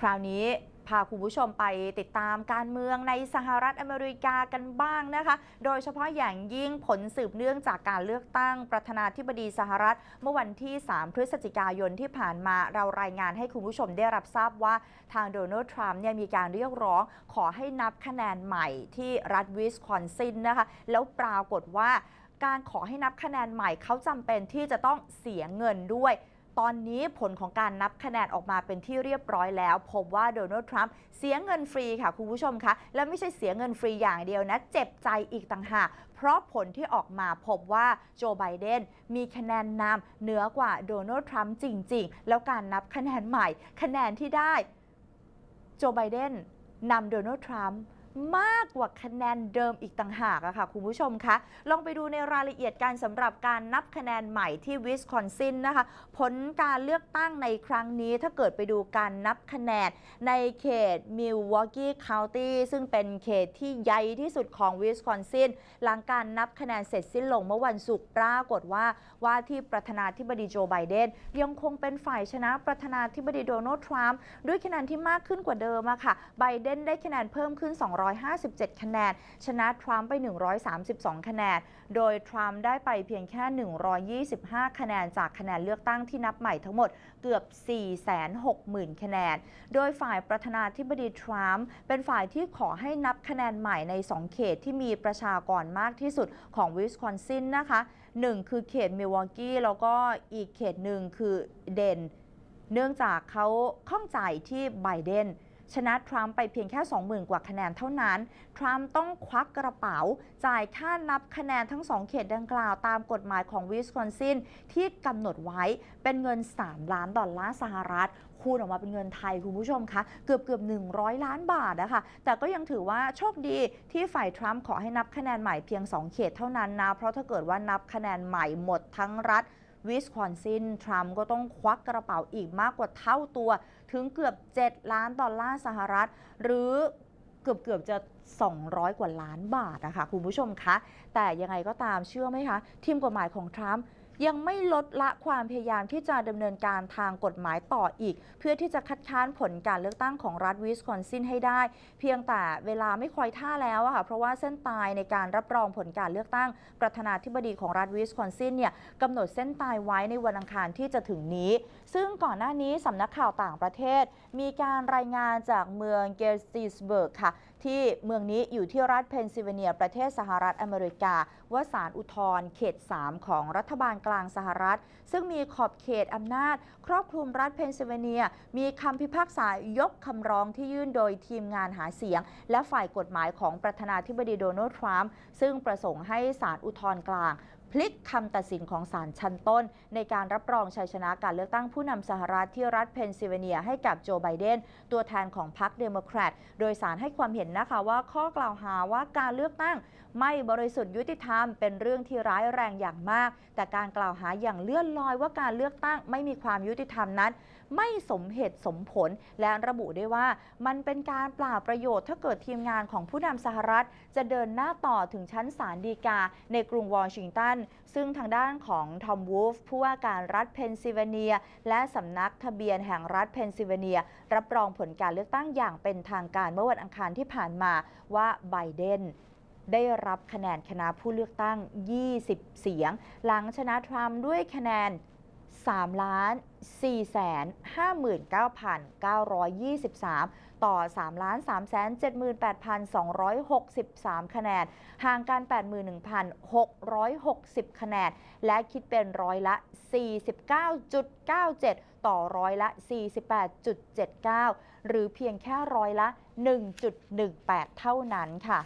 คราวนี้พาคุณผู้ชมไปติดตามการเมืองในสหรัฐอเมริกากันบ้างนะคะ โดยเฉพาะอย่างยิ่งผลสืบเนื่องจากการเลือกตั้งประธานาธิบดีสหรัฐ เมื่อวันที่ 3 พฤศจิกายนที่ผ่านมาเรารายงานให้คุณผู้ชมได้รับทราบว่าทางโดนัลด์ทรัมป์เนี่ยมีการเรียกร้องขอให้นับคะแนนใหม่ที่รัฐวิสคอนซินนะคะ แล้วปรากฏว่าการขอให้นับคะแนนใหม่เขาจำเป็นที่จะต้องเสียเงินด้วย ตอนนี้ผลของการนับคะแนนออกมาเป็นที่เรียบร้อยแล้ว พบว่าโดนัลด์ทรัมป์เสียเงินฟรีค่ะคุณผู้ชมคะ และไม่ใช่เสียเงินฟรีอย่างเดียวนะ เจ็บใจอีกต่างหากเพราะผลที่ออกมาพบว่าโจไบเดนมีคะแนนนำเหนือกว่าโดนัลด์ทรัมป์จริง ๆ แล้วการนับคะแนนใหม่ คะแนนที่ได้โจไบเดนนำโดนัลด์ทรัมป์ มากกว่าคะแนนเดิมอีกต่างหากอะค่ะคุณผู้ชมคะ ลองไปดูในรายละเอียดการสำหรับการนับคะแนนใหม่ที่วิสคอนซินนะคะ ผลการเลือกตั้งในครั้งนี้ถ้าเกิดไปดูการนับคะแนนในเขตมิลวอกกี้คาวตี้ซึ่งเป็นเขตที่ใหญ่ที่สุดของวิสคอนซินหลังการนับคะแนนเสร็จสิ้นลงเมื่อวันศุกร์ปรากฏว่าว่าที่ประธานาธิบดีโจไบเดนยังคงเป็นฝ่ายชนะประธานาธิบดีโดนัลด์ทรัมป์ด้วยคะแนนที่มากขึ้นกว่าเดิมอะค่ะไบเดนได้คะแนนเพิ่มขึ้น 200 257 คะแนน ชนะทรัมป์ไป 132 คะแนน โดยทรัมป์ได้ไปเพียงแค่ 125 คะแนน จากคะแนนเลือกตั้งที่นับใหม่ทั้งหมดเกือบ 460,000 คะแนน โดยฝ่ายประธานาธิบดีทรัมป์เป็นฝ่ายที่ขอให้นับคะแนนใหม่ใน 2 เขตที่มีประชากรมากที่สุดของวิสคอนซินนะคะ1 คือเขตมิลวอกกี้แล้วก็อีกเขตหนึ่งคือเดน เนื่องจากเขาข้องใจที่ไบเดน ชนะทรัมป์ไปเพียงแค่ 20,000 กว่าคะแนนเท่านั้น ทรัมป์ต้องควักกระเป๋า จ่ายค่านับคะแนนทั้ง 2 เขตดังกล่าวตามกฎหมายของวิสคอนซินที่กำหนดไว้เป็นเงิน 3 ล้านดอลลาร์สหรัฐคูณออกมาเป็นเงินไทยคุณผู้ชมคะเกือบเกือบ100 ล้านบาทนะคะแต่ก็ยังถือว่าโชคดีที่ฝ่ายทรัมป์ขอให้นับคะแนนใหม่เพียง 2 เขตเท่านั้นนะเพราะถ้าเกิดว่านับคะแนนใหม่หมดทั้งรัฐ วิสคอนซิน ทรัมป์ก็ต้องควักกระเป๋าอีกมากกว่าเท่าตัว ถึงเกือบ 7 ล้านดอลลาร์สหรัฐ หรือเกือบเกือบจะ 200 กว่าล้านบาทนะคะคุณผู้ชมคะ แต่ยังไงก็ตามเชื่อไหมคะ ทีมกฎหมายของทรัมป์ ยังไม่ลดละความพยายามที่จะดำเนินการทางกฎหมายต่ออีก เพื่อที่จะคัดค้านผลการเลือกตั้งของรัฐวิสคอนซินให้ได้ เพียงแต่เวลาไม่คอยท่าแล้วค่ะเพราะว่าเส้นตายในการรับรองผลการเลือกตั้ง ประธานาธิบดีของรัฐวิสคอนซินเนี่ยกำหนดเส้นตายไว้ในวันอังคารที่จะถึงนี้ ซึ่งก่อนหน้านี้สำนักข่าวต่างประเทศ มีการรายงานจากเมืองเกสติสเบิร์กค่ะที่เมืองนี้อยู่ที่รัฐเพนซิลเวเนีย ประเทศสหรัฐอเมริกา ว่าศาลอุทธรณ์เขต 3 ของรัฐบาลกลางสหรัฐ ซึ่งมีขอบเขตอำนาจ ครอบคลุมรัฐเพนซิลเวเนีย มีคำพิพากษายกคำร้องที่ยื่นโดยทีมงานหาเสียง และฝ่ายกฎหมายของประธานาธิบดีโดนัลด์ทรัมป์ซึ่งประสงค์ให้ศาลอุทธรณ์กลาง พลิกคำตัดสินของศาลชั้นต้น ในการรับรองชัยชนะการเลือกตั้งผู้นำสหรัฐที่รัฐเพนซิลเวเนียให้กับโจไบเดน ตัวแทนของพรรคเดโมแครต โดยสารให้ความเห็นนะคะว่าข้อกล่าวหาว่าการเลือกตั้งไม่บริสุทธิ์ยุติธรรมเป็นเรื่องที่ร้ายแรงอย่างมาก แต่การกล่าวหาอย่างเลื่อนลอยว่าการเลือกตั้งไม่มีความยุติธรรมนั้น ไม่สมเหตุสมผลและระบุได้ว่า มันเป็นการเปล่าประโยชน์ถ้าเกิดทีมงานของผู้นำสหรัฐ จะเดินหน้าต่อถึงชั้นศาลฎีกาในกรุงวอชิงตันซึ่งทางด้านของทอมวูฟผู้ว่าการรัฐเพนซิลเวเนีย และสำนักทะเบียนแห่งรัฐเพนซิลเวเนีย รับรองผลการเลือกตั้งอย่างเป็นทางการเมื่อวันอังคารที่ผ่านมาว่าไบเดนได้รับคะแนนคณะผู้เลือกตั้ง 20 เสียง หลังชนะทรัมป์ด้วยคะแนน 3ล้าน4แสน59,923 ต่อ 3 ล้าน3แสน78,263 คะแนน ห่างกัน 81,660 คะแนน และคิดเป็นร้อยละ 49.97 ต่อร้อยละ 48.79 หรือเพียงแค่ร้อยละ 1.18 เท่านั้นค่ะ